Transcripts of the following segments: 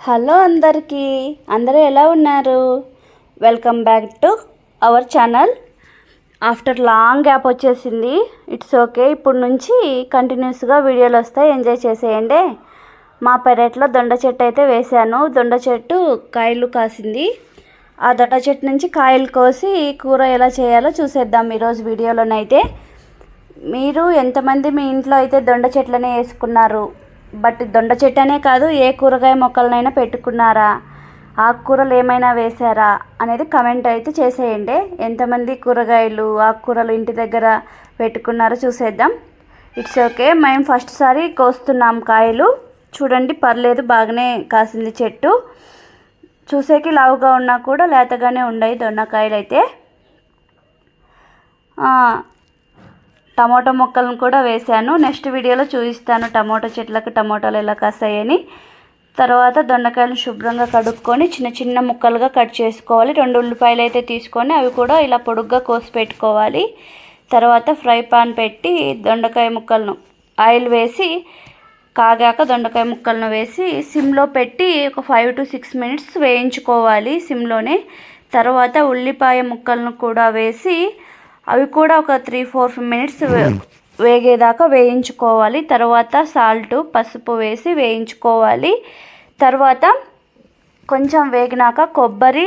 Hello అందరికీ. అందరూ ఎలా ఉన్నారు? Welcome back to our channel after long gap వచ్చేసింది. ఇట్స్ ఓకే ఇప్పుడు నుంచి కంటిన్యూస్గా వీడియోలు వస్తాయి. ఎంజాయ్ చేసేయండి. మా పెరట్లో దొండ చెట్టు అయితే వేశాను. దొండ చెట్టు కాయలు కాసింది. ఆ దొండ చెట్టు నుంచి కాయలు కోసి కూర ఎలా చేయాలో చూసేద్దాం ఈరోజు వీడియోలోనైతే. మీరు ఎంతమంది మీ ఇంట్లో అయితే దొండ చెట్లనే వేసుకున్నారు? బట్ దొండ చెట్టు అనే కాదు ఏ కూరగాయ మొక్కలనైనా పెట్టుకున్నారా? ఆకుకూరలు ఏమైనా వేశారా? అనేది కమెంట్ అయితే చేసేయండి. ఎంతమంది కూరగాయలు ఆకుకూరలు ఇంటి దగ్గర పెట్టుకున్నారో చూసేద్దాం. ఇట్స్ ఓకే మేము ఫస్ట్ సారి కోస్తున్నాం కాయలు. చూడండి పర్లేదు బాగానే కాసింది చెట్టు. చూసేకి లావుగా ఉన్నా కూడా లేతగానే ఉన్నాయి దొండకాయలు అయితే టమాటో మొక్కలను కూడా వేశాను. నెక్స్ట్ వీడియోలో చూపిస్తాను టమాటో చెట్లకు టమాటాలు ఎలా కాసాయని. తర్వాత దొండకాయలను శుభ్రంగా కడుక్కొని చిన్న చిన్న ముక్కలుగా కట్ చేసుకోవాలి. రెండు ఉల్లిపాయలు అయితే తీసుకొని అవి కూడా ఇలా పొడుగ్గా కోసి పెట్టుకోవాలి. తర్వాత ఫ్రై పాన్ పెట్టి దొండకాయ ముక్కలను ఆయిల్ వేసి కాగాక దొండకాయ ముక్కలను వేసి సిమ్లో పెట్టి ఒక ఫైవ్ టు సిక్స్ మినిట్స్ వేయించుకోవాలి సిమ్లోనే. తర్వాత ఉల్లిపాయ ముక్కలను కూడా వేసి అవి కూడా ఒక త్రీ ఫోర్ మినిట్స్ వేగేదాకా వేయించుకోవాలి. తర్వాత సాల్ట్ పసుపు వేసి వేయించుకోవాలి. తర్వాత కొంచెం వేగినాక కొబ్బరి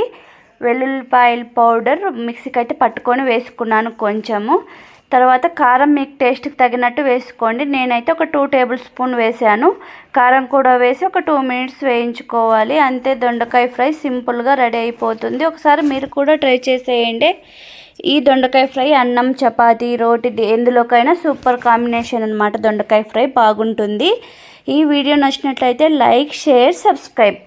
వెల్లుల్లిపాయల పౌడర్ మిక్సీకి అయితే పట్టుకొని వేసుకున్నాను కొంచెము. తర్వాత కారం మీకు టేస్ట్కి తగినట్టు వేసుకోండి. నేనైతే ఒక టూ టేబుల్ స్పూన్ వేసాను. కారం కూడా వేసి ఒక టూ మినిట్స్ వేయించుకోవాలి. అంతే దొండకాయ ఫ్రై సింపుల్గా రెడీ అయిపోతుంది. ఒకసారి మీరు కూడా ట్రై చేసేయండి. ఈ దొండకాయ ఫ్రై అన్నం చపాతి రోటి ఎందులోకైనా సూపర్ కాంబినేషన్ అనమాట దొండకాయ ఫ్రై బాగుంటుంది. ఈ వీడియో నచ్చినట్లయితే లైక్ షేర్ సబ్స్క్రైబ్.